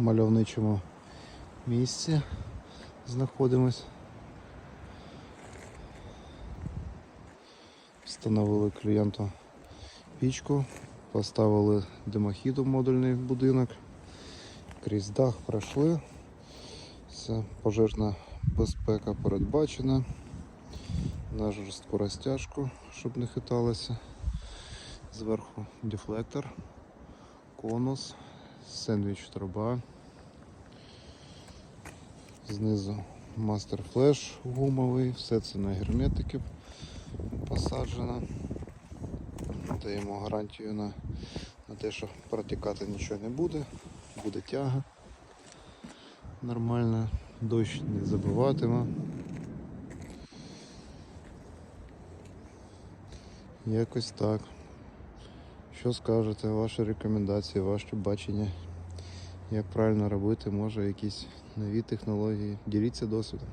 мальовничому місці знаходимось. Встановили клієнту пічку, поставили димохід у модульний будинок, крізь дах пройшли. Все, пожежна безпека передбачена. На жорстку розтяжку, щоб не хиталося. Зверху дефлектор, конус, сендвіч труба. Знизу мастер флеш гумовий, все це на герметики посаджено. Даємо гарантію на, на те, що протікати нічого не буде, буде тяга нормальна, дощ не забиватиме. Якось так. Що скажете, ваші рекомендації, ваше бачення, як правильно робити, може якісь нові технології. Діліться досвідом.